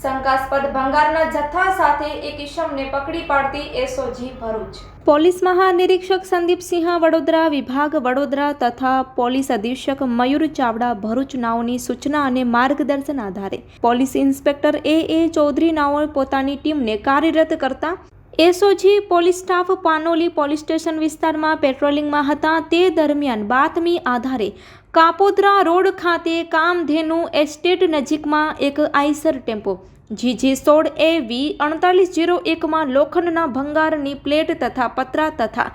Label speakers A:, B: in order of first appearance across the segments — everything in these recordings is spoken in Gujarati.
A: નગદ ભંગારના જથ્થા સાથે એક ઈસમને પકડી પાડતી એસઓજી ભરૂચ.
B: પોલીસ મહાનિરીક્ષક સંદીપસિંહ વડોદરા વિભાગ વડોદરા તથા પોલીસ અધિક્ષક મયુર ચાવડા ભરૂચ નાઓની સૂચના અને માર્ગદર્શન આધારે police inspector A A Chaudhary નાઓ પોતાની ટીમને કાર્યરત કરતા SOG police staff Panoli police station વિસ્તારમાં પેટ્રોલિંગમાં હતા. તે દરમિયાન બાતમી આધારે કાપોદ્રા રોડ ખાતે કામધેનુ એસ્ટેટ નજીકમાં એક આઈસર ટેમ્પો. જીજી સોળ એ વી અડતાલીસ જીરો એકમાં લોખંડના ભંગારની પ્લેટ તથા પતરા તથા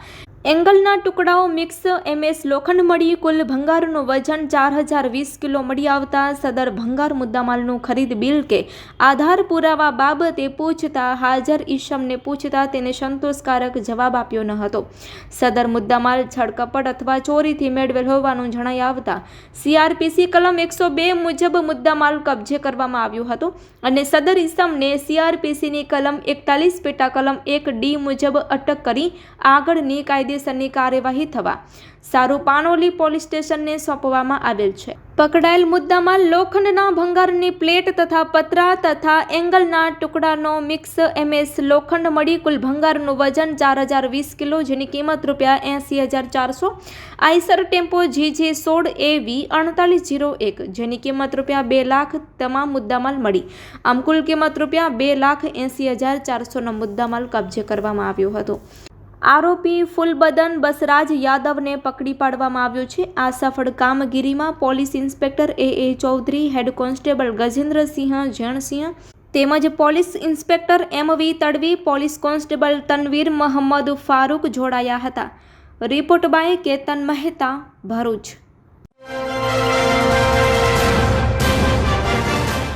B: એંગલના ટુકડાઓ મિક્સ એમએસ લોખંડ મળી કુલ ભંગારનું વજન ચાર હજાર વીસ કિલો મળી આવતા સદર ભંગાર મુદ્દામાલનું ખરીદ બિલ કે આધાર પુરાવા બાબતે પૂછતા હાજર ઈશમને પૂછતા તેને સંતોષકારક જવાબ આપ્યો ન હતો. સદર મુદ્દામાલ છળકપટ અથવા ચોરીથી મેળવેલ હોવાનું જણાઈ આવતા સીઆરપીસી કલમ એકસો બે મુજબ મુદ્દામાલ કબજે કરવામાં આવ્યો હતો અને સદર ઈસમને સીઆરપીસીની કલમ એકતાલીસ પેટા કલમ એક ડી મુજબ અટક કરી આગળની કાયદેસરની કાર્યવાહી થવા સારું પાનોલી પોલીસ સ્ટેશનને સોંપવામાં આવેલ છે. પકડાયેલ મુદ્દામાં લોખંડના ભંગારની પ્લેટ તથા પતરા તથા એંગલના ટુકડાનો મિક્સ એમએસ લોખંડ મળી કુલ ભંગારનું વજન ચાર હજાર વીસ કિલો, જેની કિંમત રૂપિયા એંસી હજાર ચારસો. આઈસર ટેમ્પો જીજે સોળ એવી અડતાલીસ જીરો એક, જેની કિંમત રૂપિયા બે લાખ તમામ મુદ્દામાલ મળી. આમ કુલ કિંમત રૂપિયા બે લાખ એંસી હજાર ચારસોનો મુદ્દામાલ કબજે કરવામાં આવ્યો હતો. આરોપી ફૂલબદન બસરાજ યાદવને પકડી પાડવામાં આવ્યો છે. આ સફળ કામગીરીમાં police inspector A. A. Chaudhary, head constable Gajendrasinh Jansinh તેમજ police inspector M. V. Tadvi, police constable Tanvir Mahammad Farooq જોડાયા હતા. Report by Ketan Mehta, Bharuch.